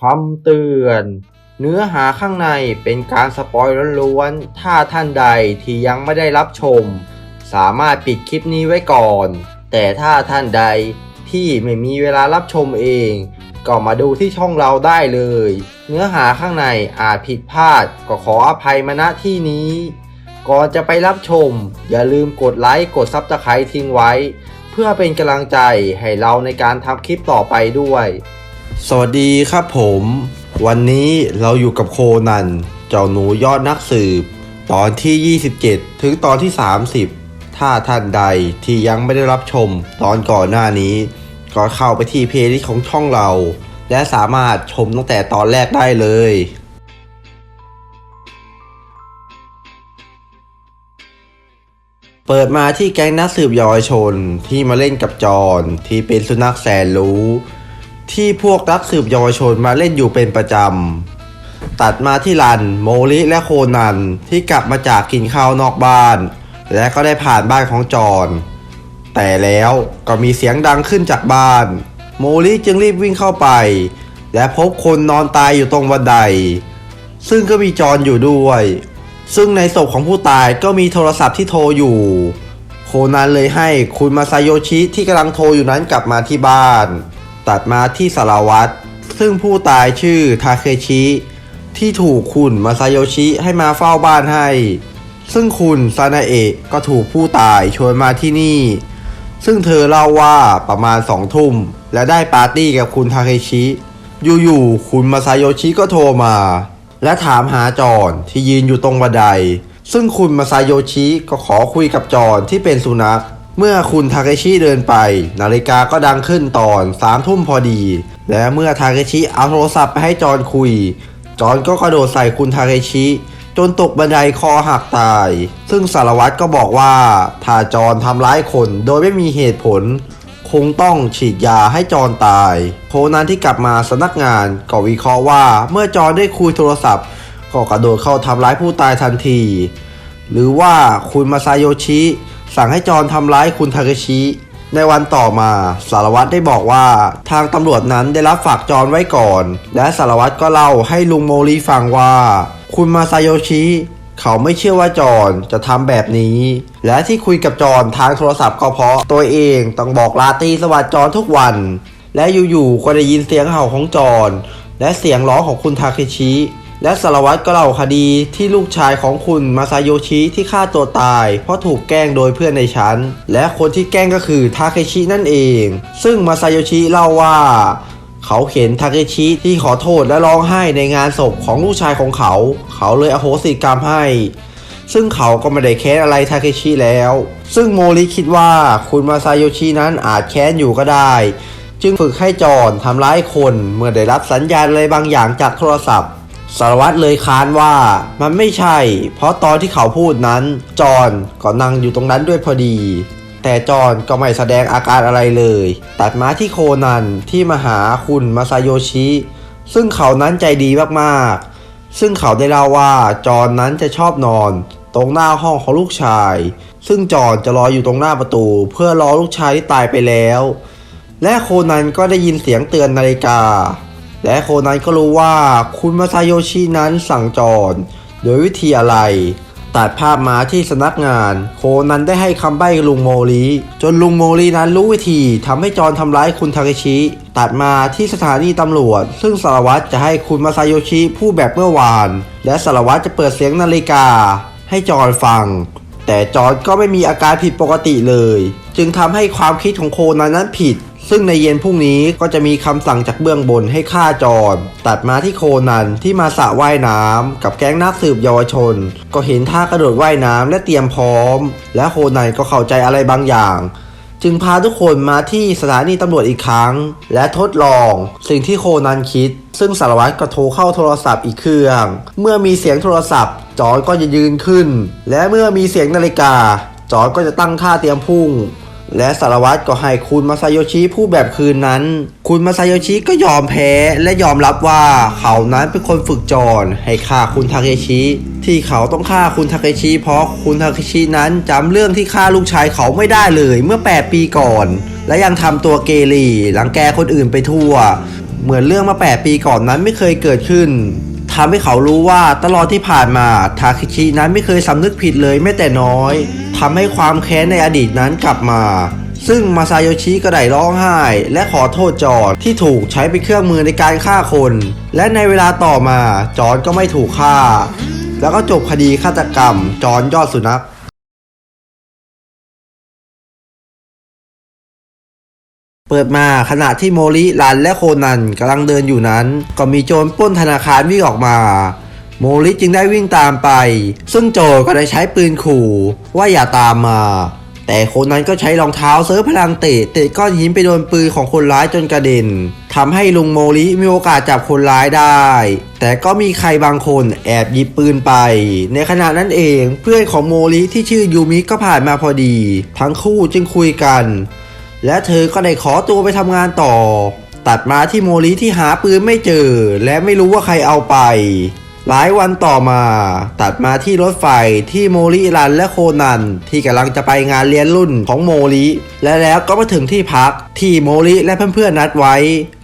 คำเตือน เนื้อหาข้างในเป็นการสปอยล้วนๆ ถ้าท่านใดที่ยังไม่ได้รับชม สามารถปิดคลิปนี้ไว้ก่อน แต่ถ้าท่านใดที่ไม่มีเวลารับชมเอง ก็มาดูที่ช่องเราได้เลย เนื้อหาข้างในอาจผิดพลาดก็ขออภัยมาณที่นี้ ก่อนจะไปรับชม อย่าลืมกดไลค์กดซับสไครต์ทิ้งไว้ เพื่อเป็นกำลังใจให้เราในการทำคลิปต่อไปด้วย สวัสดีครับผม วันนี้เราอยู่กับโคนัน เจ้าหนูยอดนักสืบ ตอนที่ 27 ถึงตอนที่ 30 ถ้าท่านใดที่ยังไม่ได้รับชมตอนก่อนหน้านี้ ก็เข้าไปที่เพลย์ลิสต์ของช่องเรา และสามารถชมตั้งแต่ตอนแรกได้เลยเปิดมาที่แก๊งนักสืบเยาวชนที่มาเล่นกับจอนที่เป็นสุนัขแสนรู้ ที่พวกนักสืบเยาวชนมาเล่นอยู่เป็นประจำ ตัดมาที่รัน โมลิและโคนันที่กลับมาจากกินข้าวนอกบ้าน และก็ได้ผ่านบ้านของจอนแต่แล้วก็มีเสียงดังขึ้นจากบ้าน โมลิจึงรีบวิ่งเข้าไป และพบคนนอนตายอยู่ตรงบันได ซึ่งก็มีจอนอยู่ด้วย ซึ่งในศพของผู้ตายก็มีโทรศัพท์ที่โทรอยู่ โคนันเลยให้คุณมาซาโยชิที่กำลังโทรอยู่นั้นกลับมาที่บ้าน ตัดมาที่สารวัตรซึ่งผู้ตายชื่อทาเคชิ ที่ถูกคุณมาซาโยชิให้มาเฝ้าบ้านให้ ซึ่งคุณซานาเอะก็ถูกผู้ตายชวนมาที่นี่ ซึ่งเธอเล่าว่าประมาณสองทุ่ม และได้ปาร์ตี้กับคุณทาเคชิ อยู่ๆคุณมาซาโยชิก็โทรมา และถามหาจอนที่ยืนอยู่ตรงบันได ซึ่งคุณมาซาโยชิก็ขอคุยกับจอนที่เป็นสุนัข เมื่อคุณทาเคชิเดินไป นาฬิกาก็ดังขึ้นตอนสามทุ่มพอดี และเมื่อทาเคชิเอาโทรศัพท์ไปให้จอนคุย จอนก็กระโดดใส่คุณทาเคชิ จนตกบันไดคอหักตาย ซึ่งสารวัตรก็บอกว่าถ้าจอนทำร้ายคนโดยไม่มีเหตุผล คงต้องฉีดยาให้จอนตาย โคนั้นที่กลับมาสนักงานก็วิเคราะห์ว่าเมื่อจอนได้คุยโทรศัพท์ ก็กระโดดเข้าทำร้ายผู้ตายทันที หรือว่าคุณมาซาโยชิ สั่งให้จอนทำร้ายคุณทาเคชิ ในวันต่อมาสารวัตรได้บอกว่า ทางตำรวจนั้นได้รับฝากจอนไว้ก่อน และสารวัตรก็เล่าให้ลุงโมริฟังว่า คุณมาซาโยชิเขาไม่เชื่อว่าจอนจะทำแบบนี้ และที่คุยกับจอนทางโทรศัพท์ก็เพราะตัวเองต้องบอกลาตีสวัสดิ์จอนทุกวัน และอยู่ๆก็ได้ยินเสียงเห่าของจอนและเสียงร้องของคุณทาเคชิ และสารวัตรก็เล่าคดีที่ลูกชายของคุณมาซาโยชิที่ฆ่าตัวตาย เพราะถูกแกล้งโดยเพื่อนในชั้น และคนที่แกล้งก็คือทาเคชินั่นเอง ซึ่งมาซาโยชิเล่าว่า เขาเห็นทาเคชิที่ขอโทษและร้องไห้ในงานศพของลูกชายของเขา เขาเลยอโหสิกรรมให้ ซึ่งเขาก็ไม่ได้แค้นอะไรทาเคชิแล้ว ซึ่งโมริคิดว่าคุณมาซาโยชินั้นอาจแค้นอยู่ก็ได้ จึงฝึกให้จอนทำร้ายคนเมื่อได้รับสัญญาณอะไรบางอย่างจากโทรศัพท์ สารวัตรเลยค้านว่ามันไม่ใช่ เพราะตอนที่เขาพูดนั้น จอนก็นั่งอยู่ตรงนั้นด้วยพอดี แต่จอนก็ไม่แสดงอาการอะไรเลย ตัดมาที่โคนันที่มาหาคุณมาซาโยชิ ซึ่งเขานั้นใจดีมากๆ ซึ่งเขาได้เล่าว่าจอนนั้นจะชอบนอน ตรงหน้าห้องของลูกชาย ซึ่งจอนจะรออยู่ตรงหน้าประตู เพื่อรอลูกชายที่ตายไปแล้ว และโคนันก็ได้ยินเสียงเตือนนาฬิกา และโคนันก็รู้ว่าคุณมาซาโยชินั้นสั่งจอนโดยวิธีอะไร ตัดภาพมาที่สนักงาน โคนันได้ให้คำใบ้ลุงโมริจนลุงโมรินั้นรู้วิธีทำให้จอนทำร้ายคุณทาเคชิ ตัดมาที่สถานีตำรวจ ซึ่งสารวัตรจะให้คุณมาซาโยชิพูดแบบเมื่อวาน และสารวัตรจะเปิดเสียงนาฬิกา ให้จอนฟัง แต่จอนก็ไม่มีอาการผิดปกติเลย จึงทำให้ความคิดของโคนันนั้นผิด ซึ่งในเย็นพรุ่งนี้ก็จะมีคำสั่งจากเบื้องบนให้ฆ่าจอนตัดมาที่โคนันที่มาสระว่ายน้ำกับแก๊งนักสืบเยาวชน ก็เห็นท่ากระโดดว่ายน้ำและเตรียมพร้อม และโคนันก็เข้าใจอะไรบางอย่าง จึงพาทุกคนมาที่สถานีตำรวจอีกครั้ง และทดลอง สิ่งที่โคนันคิด ซึ่งสารวัตรก็โทรเข้าโทรศัพท์อีกเครื่อง เมื่อมีเสียงโทรศัพท์ จอนก็จะยืนขึ้น และเมื่อมีเสียงนาฬิกาจอนก็จะตั้งท่าเตรียมพุ่ง และสารวัตรก็ให้คุณมาซาโยชิพูดแบบคืนนั้น คุณมาซาโยชิก็ยอมแพ้และยอมรับว่าเขานั้นเป็นคนฝึกจอนให้ฆ่าคุณทาเคชิที่เขาต้องฆ่าคุณทาเคชิเพราะคุณทาเคชินั้นจำเรื่องที่ฆ่าลูกชายเขาไม่ได้เลยเมื่อ 8 ปีก่อน และยังทำตัวเกเรหลังแกคนอื่นไปทั่ว เหมือนเรื่องมาแปดปีก่อนนั้นไม่เคยเกิดขึ้น ทำให้เขารู้ว่าตลอดที่ผ่านมาทาคิชินั้นไม่เคยสำนึกผิดเลยแม้แต่น้อยทำให้ความแค้นในอดีตนั้นกลับมา ซึ่งมาซาโยชิก็ได้ร้องไห้ และขอโทษจอร์นที่ถูกใช้เป็นเครื่องมือในการฆ่าคน และในเวลาต่อมาจอร์นก็ไม่ถูกฆ่า แล้วก็จบคดีฆาตกรรมจอร์นยอดสุนัข เปิดมาขณะที่โมริรันและโคนันกำลังเดินอยู่นั้น ก็มีโจรปล้นธนาคารวิ่งออกมา โมริจึงได้วิ่งตามไป ซึ่งโจรก็ได้ใช้ปืนขู่ว่าอย่าตามมา แต่คนนั้นก็ใช้รองเท้าเซิร์ฟพลังเตะเตะก้อนหินไปโดนปืนของคนร้ายจนกระเด็นทำให้ลุงโมริมีโอกาสจับคนร้ายได้ แต่ก็มีใครบางคนแอบหยิบปืนไป ในขณะนั้นเองเพื่อนของโมริที่ชื่อยูมิก็ผ่านมาพอดี ทั้งคู่จึงคุยกัน และเธอก็ได้ขอตัวไปทำงานต่อ ตัดมาที่โมริที่หาปืนไม่เจอ และไม่รู้ว่าใครเอาไป หลายวันต่อมา ตัดมาที่รถไฟที่โมริรันและโคนัน ที่กำลังจะไปงานเลี้ยงรุ่นของโมริและแล้วก็มาถึงที่พักที่โมริและเพื่อนๆนัดไว้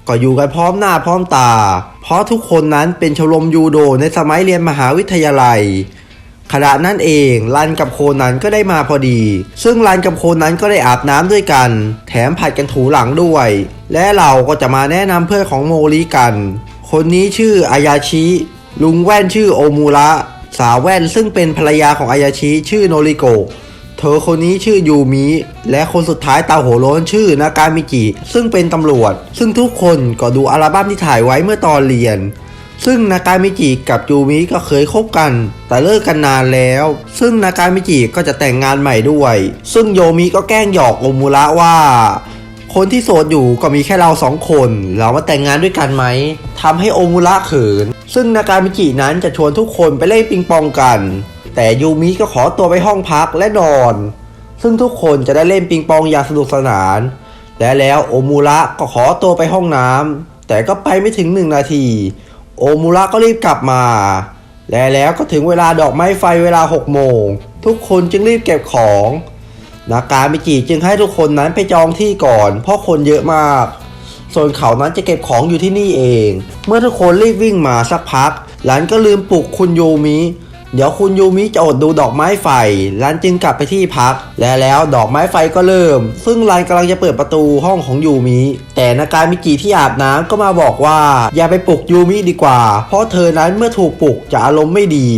ก็อยู่กันพร้อมหน้าพร้อมตา เพราะทุกคนนั้นเป็นชมรมยูโดในสมัยเรียนมหาวิทยาลัย ขณะนั้นเองรันกับโคนันก็ได้มาพอดี ซึ่งรันกับโคนันก็ได้อาบน้ำด้วยกัน แถมผัดกันถูหลังด้วย และเราก็จะมาแนะนำเพื่อนของโมริกัน คนนี้ชื่ออายาชิ ลุงแว่นชื่อโอมูระ สาวแว่นซึ่งเป็นภรรยาของอายาชิชื่อโนริโกะเธอคนนี้ชื่อยูมิ และคนสุดท้ายตาโหโล้นชื่อนากามิจิ ซึ่งเป็นตำรวจ ซึ่งทุกคนก็ดูอัลบั้มที่ถ่ายไว้เมื่อตอนเรียน ซึ่งนากามิจิกับยูมิก็เคยคบกัน แต่เลิกกันนานแล้ว ซึ่งนากามิจิก็จะแต่งงานใหม่ด้วย ซึ่งโยมิก็แกล้งหยอกโอมูระว่า คนที่โสดอยู่ก็มีแค่เราสองคน เรามาแต่งงานด้วยกันไหมทำให้โอมูระเขิน ซึ่งนากามิจินั้นจะชวนทุกคนไปเล่นปิงปองกัน แต่ยูมิก็ขอตัวไปห้องพักและนอน ซึ่งทุกคนจะได้เล่นปิงปองอย่างสนุกสนาน และแล้วโอมูระก็ขอตัวไปห้องน้ำแต่ก็ไปไม่ถึงหนึ่งนาที โอมูระก็รีบกลับมา และแล้วก็ถึงเวลาดอกไม้ไฟเวลา 6 โมง ทุกคนจึงรีบเก็บของนากามิจิจึงให้ทุกคนนั้นไปจองที่ก่อน เพราะคนเยอะมาก ส่วนเขานั้นจะเก็บของอยู่ที่นี่เอง เมื่อทุกคนรีบวิ่งมาสักพัก หลานก็ลืมปลุกคุณโยมิ เดี๋ยวคุณยูมิจะอดดูดอกไม้ไฟลันจึงกลับไปที่พัก และแล้วดอกไม้ไฟก็เริ่ม ซึ่งลันกำลังจะเปิดประตูห้องของยูมิ แต่นากามิกิที่อาบน้ำก็มาบอกว่า อย่าไปปลุกยูมิดีกว่า เพราะเธอนั้นเมื่อถูกปลุกจะอารมณ์ไม่ดี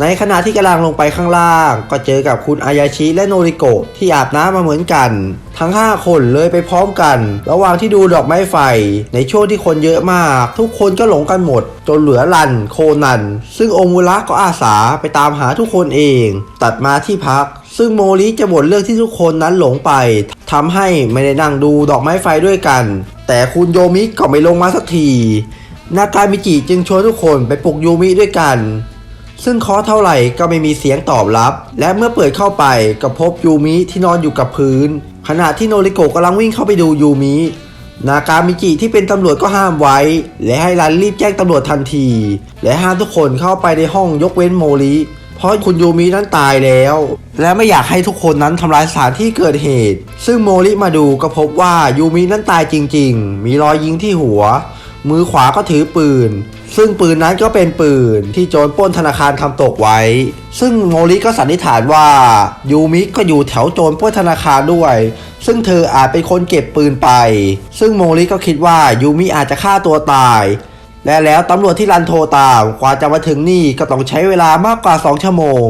ในขณะที่กำลังลงไปข้างล่าง ก็เจอกับคุณอายาชิและโนริโกะที่อาบน้ำมาเหมือนกัน ทั้ง 5 คนเลยไปพร้อมกัน ระหว่างที่ดูดอกไม้ไฟ ในช่วงที่คนเยอะมาก ทุกคนก็หลงกันหมด จนเหลือรันโคนัน ซึ่งโอมูระก็อาสาไปตามหาทุกคนเอง ตัดมาที่พัก ซึ่งโมริจะบ่นเรื่องที่ทุกคนนั้นหลงไปทำให้ไม่ได้นั่งดูดอกไม้ไฟด้วยกัน แต่คุณโยมิก็ไม่ลงมาสักทีนากามิจิจึงชวนทุกคนไปปลุกยูมิด้วยกัน ซึ่งเคาะเท่าไหร่ก็ไม่มีเสียงตอบรับ และเมื่อเปิดเข้าไปก็พบยูมิที่นอนอยู่กับพื้น ขณะที่โนริโกะกำลังวิ่งเข้าไปดูยูมินากามิจิที่เป็นตำรวจก็ห้ามไว้ และให้รันรีบแจ้งตำรวจทันที และห้ามทุกคนเข้าไปในห้องยกเว้นโมริเพราะคุณยูมินั้นตายแล้ว และไม่อยากให้ทุกคนนั้นทำลายสถานที่เกิดเหตุ ซึ่งโมริมาดูก็พบว่ายูมินั้นตายจริง ๆ มีรอยยิงที่หัว มือขวาก็ถือปืน ซึ่งปืนนั้นก็เป็นปืนที่โจรปล้นธนาคารทำตกไว้ ซึ่งโมริก็สันนิษฐานว่ายูมิก็อยู่แถวโจรปล้นธนาคารด้วย ซึ่งเธออาจเป็นคนเก็บปืนไป ซึ่งโมริก็คิดว่ายูมิอาจจะฆ่าตัวตาย และแล้วตำรวจที่รันโทรตามกว่าจะมาถึงนี่ก็ต้องใช้เวลามากกว่า 2 ชั่วโมง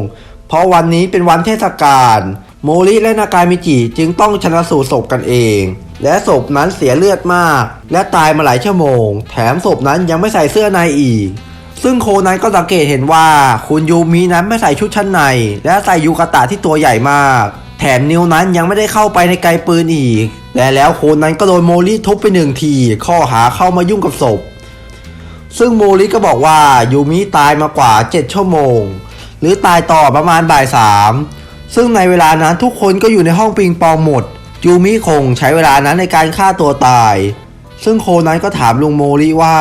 เพราะวันนี้เป็นวันเทศกาลโมริและนากามิจิจึงต้องชนะสูตรศพกันเอง และศพนั้นเสียเลือดมาก และตายมาหลายชั่วโมง แถมศพนั้นยังไม่ใส่เสื้อในอีก ซึ่งโคนั้นก็สังเกตเห็นว่าคุณยูมินั้นไม่ใส่ชุดชั้นใน และใส่ยูกาตะที่ตัวใหญ่มาก แถมนิ้วนั้นยังไม่ได้เข้าไปในไกลปืนอีก และแล้วโคนั้นก็โดนโมริทุบไปหนึ่งที ข้อหาเข้ามายุ่งกับศพ ซึ่งโมริก็บอกว่ายูมิตายมากว่า 7 ชั่วโมง หรือตายต่อประมาณบ่ายสามซึ่งในเวลานั้นทุกคนก็อยู่ในห้องปิงปองหมด ยูมิคงใช้เวลานั้นในการฆ่าตัวตาย ซึ่งโคนั้นก็ถามลุงโมริว่า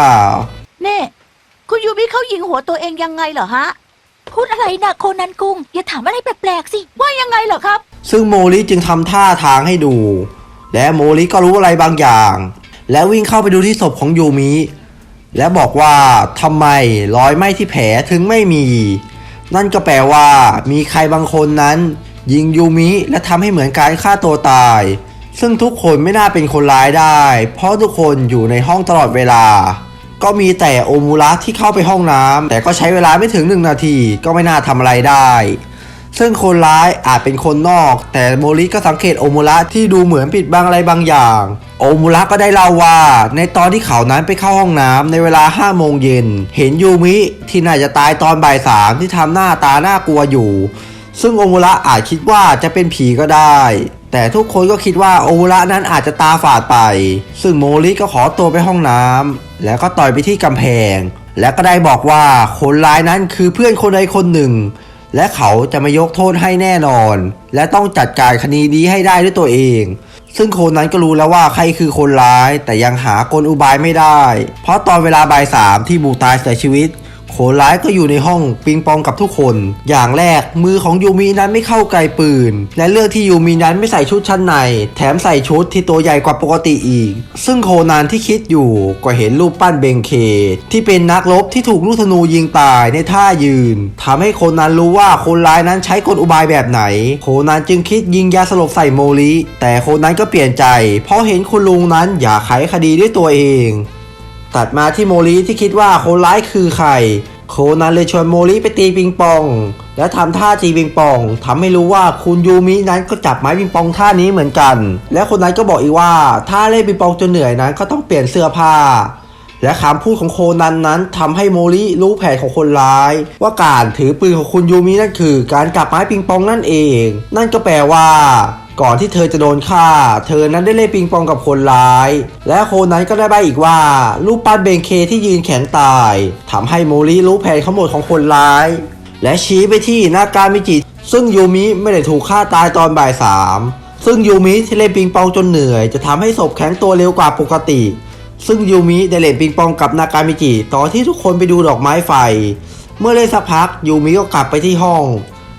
เน่คุณยูมิเขายิงหัวตัวเองยังไงเหรอฮะ พูดอะไรนะโคนันกุง อย่าถามอะไรแปลกๆสิ ว่ายังไงเหรอครับ ซึ่งโมริจึงทำท่าทางให้ดู และโมริก็รู้อะไรบางอย่าง และวิ่งเข้าไปดูที่ศพของยูมิ และบอกว่าทำไมรอยไหม้ที่แผลถึงไม่มี นั่นก็แปลว่ามีใครบางคนนั้น ยิงยูมิและทำให้เหมือนการฆ่าตัวตาย ซึ่งทุกคนไม่น่าเป็นคนร้ายได้ เพราะทุกคนอยู่ในห้องตลอดเวลา ก็มีแต่โอมูระที่เข้าไปห้องน้ำแต่ก็ใช้เวลาไม่ถึงหนึ่งนาทีก็ไม่น่าทำอะไรได้ ซึ่งคนร้ายอาจเป็นคนนอก แต่โมริก็สังเกตโอมูระที่ดูเหมือนปิดบังอะไรบางอย่าง โอมูระก็ได้เล่าว่า ในตอนที่เขานั้นไปเข้าห้องน้ำในเวลา5โมงเย็นเห็นยูมิที่น่าจะตายตอนบ่ายสามที่ทำหน้าตาน่ากลัวอยู่ ซึ่งโอมูระอาจคิดว่าจะเป็นผีก็ได้ แต่ทุกคนก็คิดว่าโอมูระนั้นอาจจะตาฝาดไป ซึ่งโมริก็ขอตัวไปห้องน้ำแล้วก็ต่อยไปที่กำแพง และก็ได้บอกว่าคนร้ายนั้นคือเพื่อนคนใดคนหนึ่ง และเขาจะมายกโทษให้แน่นอน และต้องจัดการคดีนี้ให้ได้ด้วยตัวเองซึ่งโคนนั้นก็รู้แล้วว่าใครคือคนร้าย แต่ยังหากลอุบายไม่ได้ เพราะตอนเวลาบ่ายสามที่บูตายเสียชีวิต โคนร้ายก็อยู่ในห้องปิงปองกับทุกคน อย่างแรกมือของยูมินั้นไม่เข้าไกลปืน และเลือกที่ยูมินั้นไม่ใส่ชุดชั้นใน แถมใส่ชุดที่ตัวใหญ่กว่าปกติอีก ซึ่งโคนันที่คิดอยู่ก็เห็นรูปปั้นเบงเคที่เป็นนักรบที่ถูกลูกธนูยิงตายในท่ายืนทำให้โคนันรู้ว่าคนร้ายนั้นใช้กลอุบายแบบไหน โคนันจึงคิดยิงยาสลบใส่โมริแต่โคนันก็เปลี่ยนใจ เพราะเห็นคุณลุงนั้นอยากไขคดีด้วยตัวเอง ตัดมาที่โมริที่คิดว่าคนร้ายคือใคร โคนันเลยชวนโมริไปตีปิงปอง และทำท่าตีปิงปองทำให้รู้ว่าคุณยูมินั้นก็จับไม้ปิงปองท่านี้เหมือนกัน และคนนั้นก็บอกอีกว่า ถ้าเล่นปิงปองจนเหนื่อยนั้นก็ต้องเปลี่ยนเสื้อผ้า และคำพูดของโคนันนั้นทำให้โมริรู้แผนของคนร้าย ว่าการถือปืนของคุณยูมินั่นคือ การจับไม้ปิงปองนั่นเอง นั่นก็แปลว่า ก่อนที่เธอจะโดนฆ่า เธอนั้นได้เล่นปิงปองกับคนร้าย และโคนั้นก็ได้ใบอีกว่ารูปปั้นเบงเคที่ยืนแข็งตายทำให้โมริรู้แผนทั้งหมดของคนร้าย และชี้ไปที่นากามิจิ ซึ่งยูมิไม่ได้ถูกฆ่าตายตอนบ่ายสามซึ่งยูมิที่เล่นปิงปองจนเหนื่อย จะทำให้ศพแข็งตัวเร็วกว่าปกติ ซึ่งยูมิได้เล่นปิงปองกับนากามิจิตอนที่ทุกคนไปดูดอกไม้ไฟ เมื่อเล่นสักพักยูมิก็กลับไปที่ห้อง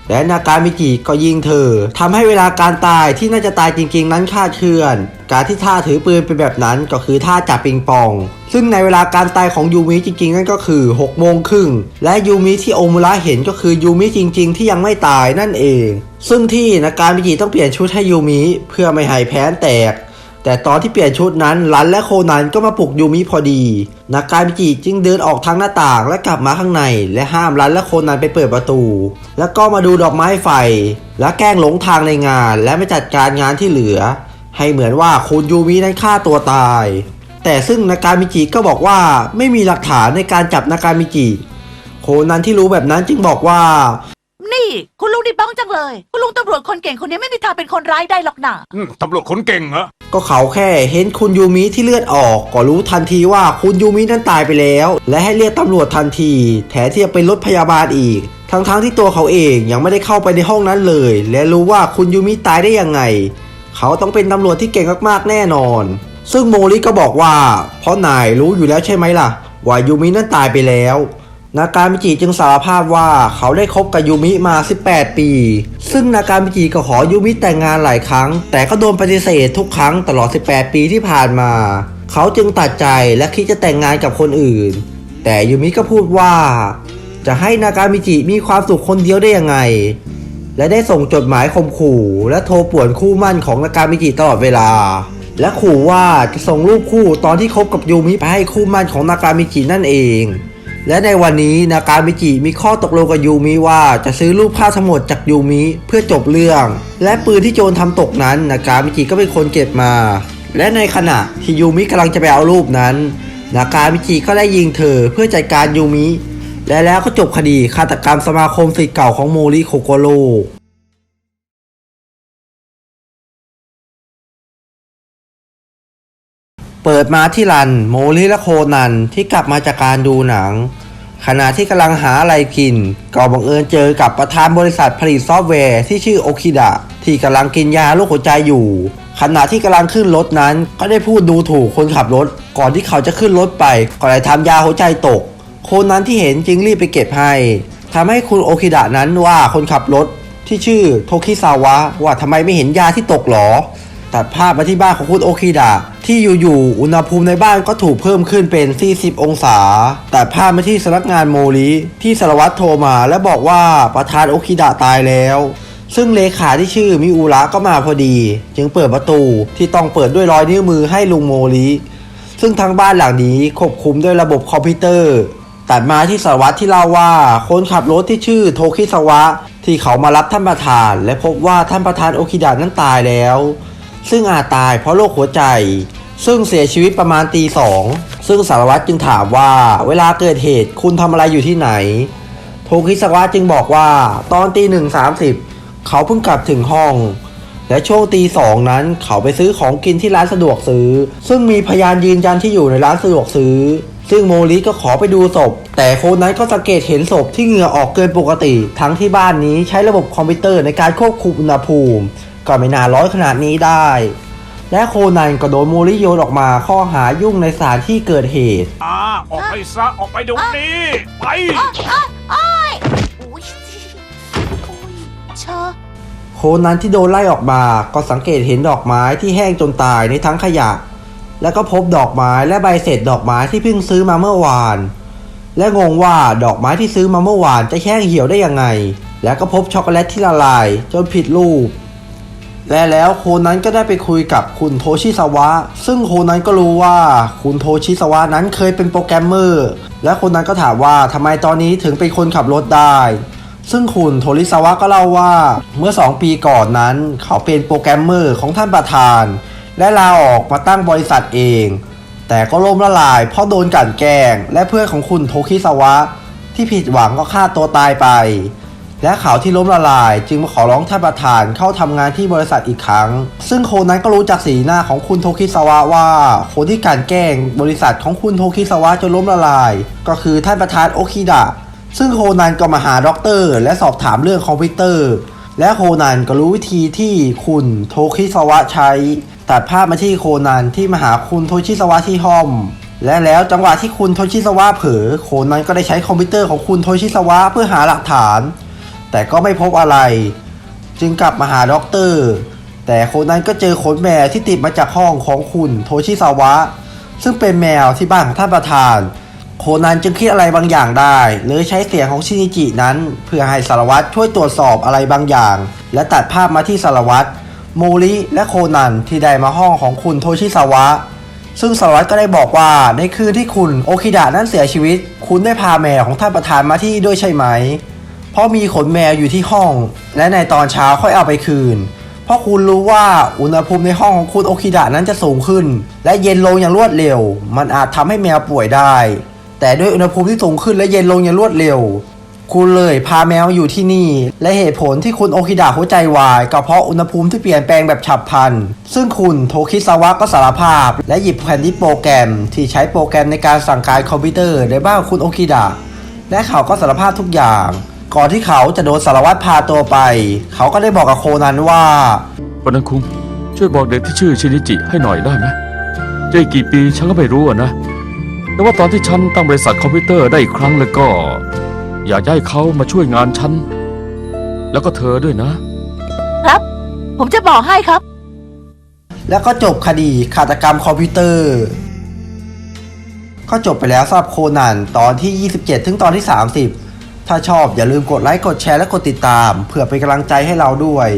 และนากามิจิก็ยิงเธอทำให้เวลาการตายที่น่าจะตายจริง ๆ นั้นคาดเคลื่อน การที่ท่าถือปืนเป็นแบบนั้นก็คือท่าจับปิงปอง ซึ่งในเวลาการตายของยูมิจริง ๆ นั่นก็คือ6โมงครึ่งและยูมิที่โอมุระเห็นก็คือยูมิจริง ๆ ที่ยังไม่ตายนั่นเอง ซึ่งที่นาการมิจิต้องเปลี่ยนชุดให้ยูมิเพื่อไม่ให้แพ้แตก แต่ตอนที่เปลี่ยนชุดนั้นรันและโคนันก็มาปลุกยูมิพอดี นากามิจิจึงเดินออกทางหน้าต่างและกลับมาข้างใน และห้ามรันและโคนันไปเปิดประตู แล้วก็มาดูดอกไม้ไฟ และแกล้งหลงทางในงาน และไม่จัดการงานที่เหลือ ให้เหมือนว่าคุณยูมินั้นฆ่าตัวตาย แต่ซึ่งนากามิจิก็บอกว่าไม่มีหลักฐานในการจับนากามิจิ โคนันที่รู้แบบนั้นจึงบอกว่านี่คุณลุงดิบ้องจังเลย คุณลุงตำรวจคนเก่งคนนี้ไม่มีทางเป็นคนร้ายได้หรอกนะอืมตำรวจคนเก่งเหรอ ก็เขาแค่เห็นคุณยูมิที่เลือดออก ก็รู้ทันทีว่าคุณยูมินั้นตายไปแล้ว และให้เรียกตำรวจทันที แถมที่จะเป็นรถพยาบาลอีก ทั้งๆทที่ตัวเขาเองยังไม่ได้เข้าไปในห้องนั้นเลย และรู้ว่าคุณยูมิตายได้ยังไง เขาต้องเป็นตำรวจที่เก่งมากๆแน่นอน ซึ่งโมริก็บอกว่า เพราะนายรู้อยู่แล้วใช่ไหมล่ะ ว่ายูมินั้นตายไปแล้ว นากามิจิจึงสารภาพว่าเขาได้คบกับยูมิมา 18 ปี ซึ่งนากามิจิก็ขอยูมิแต่งงานหลายครั้ง แต่ก็โดนปฏิเสธทุกครั้งตลอด 18 ปีที่ผ่านมา เขาจึงตัดใจและคิดจะแต่งงานกับคนอื่น แต่ยูมิก็พูดว่า จะให้นากามิจิมีความสุขคนเดียวได้ยังไง และได้ส่งจดหมายข่มขู่ และโทรป่วนคู่มั่นของนากามิจิตลอดเวลา และขู่ว่าจะส่งรูปคู่ตอนที่คบกับยูมิไปให้คู่มั่นของนากามิจินั่นเอง และในวันนี้นากามิจิมีข้อตกลงกับยูมิว่าจะซื้อรูปภาพทั้งหมดจากยูมิเพื่อจบเรื่อง และปืนที่โจรทำตกนั้นนากามิจิก็เป็นคนเก็บมา และในขณะที่ยูมิกำลังจะไปเอารูปนั้น นากามิจิก็ได้ยิงเธอเพื่อจัดการยูมิ และแล้วก็จบคดีฆาตกรรมสมาคมศิษย์เก่าของโมริโคโกโร เปิดมาที่รันโมลิและโคนันที่กลับมาจากการดูหนัง ขณะที่กำลังหาอะไรกิน ก็บังเอิญเจอกับประธานบริษัทผลิตซอฟต์แวร์ที่ชื่อโอคิดะที่กำลังกินยาลูกหัวใจอยู่ ขณะที่กำลังขึ้นรถนั้นก็ได้พูดดูถูกคนขับรถ ก่อนที่เขาจะขึ้นรถไปก็เลยทำยาหัวใจตกโคนนั้นที่เห็นจึงรีบไปเก็บให้ทำให้คุณโอคิดะนั้นว่าคนขับรถที่ชื่อโทคิซาวะว่าทำไมไม่เห็นยาที่ตกหรอ ตัดภาพมาที่บ้านของคุณโอคิดะที่อยู่ๆ อุณหภูมิในบ้านก็ถูกเพิ่มขึ้นเป็น 40 องศาตัดภาพมาที่สำนักงานโมริที่สารวัตรโทรมาและบอกว่าประธานโอคิดะตายแล้ว ซึ่งเลขาที่ชื่อมิอุระก็มาพอดี จึงเปิดประตูที่ต้องเปิดด้วยรอยนิ้วมือให้ลุงโมริซึ่งทั้งบ้านหลังนี้ควบคุมด้วยระบบคอมพิวเตอร์ ตัดมาที่สารวัตรที่เล่าว่าคนขับรถที่ชื่อโทคิสวะ ที่เขามารับท่านประธาน และพบว่าท่านประธานโอคิดะนั้นตายแล้ว ซึ่งอาจตายเพราะโรคหัวใจ ซึ่งเสียชีวิตประมาณตีสองซึ่งสารวัตรจึงถามว่าเวลาเกิดเหตุคุณทำอะไรอยู่ที่ไหน โทคิสวะจึงบอกว่าตอนตีหนึ่งสามสิบเขาเพิ่งกลับถึงห้อง และช่วงตีสองนั้นเขาไปซื้อของกินที่ร้านสะดวกซื้อ ซึ่งมีพยานยืนยันที่อยู่ในร้านสะดวกซื้อ ซึ่งโมริก็ขอไปดูศพ แต่คนนั้นก็สังเกตเห็นศพที่เหงื่อออกเกินปกติ ทั้งที่บ้านนี้ใช้ระบบคอมพิวเตอร์ในการควบคุมอุณหภูมิ ก็ไม่น่าร้อนขนาดนี้ได้ และโคนันก็โดนโมริโยนออกมาข้อหายุ่งในสถานที่เกิดเหตุ อ่าออกไปซะออกไปเดี๋ยวนี้ ไป โอ้ยโอ้ยเชอโคนันที่โดนไล่ออกมาก็สังเกตเห็นดอกไม้ที่แห้งจนตายในทั้งขยะ แล้วก็พบดอกไม้และใบเศษดอกไม้ที่เพิ่งซื้อมาเมื่อวาน และงงว่าดอกไม้ที่ซื้อมาเมื่อวานจะแห้งเหี่ยวได้ยังไง แล้วก็พบช็อกโกแลตที่ละลายจนผิดรูป และแล้วโคนั้นก็ได้ไปคุยกับคุณโทชิสวะ ซึ่งโคนั้นก็รู้ว่าคุณโทชิสวะนั้นเคยเป็นโปรแกรมเมอร์ และคนนั้นก็ถามว่าทำไมตอนนี้ถึงเป็นคนขับรถได้ ซึ่งคุณโทริสวะก็เล่าว่าเมื่อ 2 ปีก่อนนั้น เขาเป็นโปรแกรมเมอร์ของท่านประธาน และลาออกมาตั้งบริษัทเอง แต่ก็ล่มละลายเพราะโดนกลั่นแกล้ง และเพื่อนของคุณโทคิสวะ ที่ผิดหวังก็ฆ่าตัวตายไป และข่าวที่ล้มละลาย จึงมาขอร้องท่านประธานเข้าทำงานที่บริษัทอีกครั้ง ซึ่งโคนั้นก็รู้จากสีหน้าของคุณโทคิสวะว่าคนที่กลั่นแกล้งบริษัทของคุณโทคิสวะจนล้มละลาย ก็คือท่านประธานโอคิดะซึ่งโคนันก็มาหาด็อกเตอร์ และสอบถามเรื่องคอมพิวเตอร์ และโคนันก็รู้วิธีที่คุณโทคิสวะใช้ ตัดภาพมาที่โคนันที่มาหาคุณโทชิสวะที่ห้องและแล้วจังหวะที่คุณโทชิสวะเผลอโคนันก็ได้ใช้คอมพิวเตอร์ของคุณโทชิสวะเพื่อหาหลักฐาน แต่ก็ไม่พบอะไร จึงกลับมาหาด็อกเตอร์ แต่โคนันก็เจอขนแมวที่ติดมาจากห้องของคุณโทชิสวะ ซึ่งเป็นแมวที่บ้านของท่านประธานโคนันจึงคิดอะไรบางอย่างได้เลยใช้เสียงของชินิจินั้น เพื่อให้สารวัตรช่วยตรวจสอบอะไรบางอย่าง และตัดภาพมาที่สารวัตรโมริและโคนันที่ได้มาห้องของคุณโทชิสวะ ซึ่งสารวัตรก็ได้บอกว่าในคืนที่คุณโอคิดะนั้นเสียชีวิต คุณได้พาแมวของท่านประธานมาที่ด้วยใช่ไหม เพราะมีขนแมวอยู่ที่ห้อง และในตอนเช้าค่อยเอาไปคืน เพราะคุณรู้ว่าอุณหภูมิในห้องของคุณโอคิดะนั้นจะสูงขึ้น และเย็นลงอย่างรวดเร็ว มันอาจทำให้แมวป่วยได้ แต่ด้วยอุณหภูมิที่สูงขึ้นและเย็นลงอย่างรวดเร็ว คุณเลยพาแมวอยู่ที่นี่ และเหตุผลที่คุณโอคิดะหัวใจวายก็เพราะอุณหภูมิที่เปลี่ยนแปลงแบบฉับพลัน ซึ่งคุณโทคิสวะก็สารภาพ และหยิบแผ่นดิสโปรแกรม ที่ใช้โปรแกรมในการสั่งการคอมพิวเตอร์ในบ้านคุณโอคิดะและเขาก็สารภาพทุกอย่าง ก่อนที่เขาจะโดนสารวัตรพาตัวไป เขาก็ได้บอกกับโคนันว่าวันนั้นคุงช่วยบอกเด็กที่ชื่อชินิจิให้หน่อยได้ไหมจะอีกกี่ปีฉันก็ไม่รู้อะนะ แต่ว่าตอนที่ฉันตั้งบริษัทคอมพิวเตอร์ได้อีกครั้งแล้วก็ อยากจะให้เขามาช่วยงานฉัน แล้วก็เธอด้วยนะ ครับ ผมจะบอกให้ครับ แล้วก็จบคดีฆาตกรรมคอมพิวเตอร์ ก็จบไปแล้วสำหรับโคนันตอนที่ 27 ถึงตอนที่ 30 ถ้าชอบอย่าลืมกดไลค์กดแชร์และกดติดตาม เพื่อเป็นกำลังใจให้เราด้วย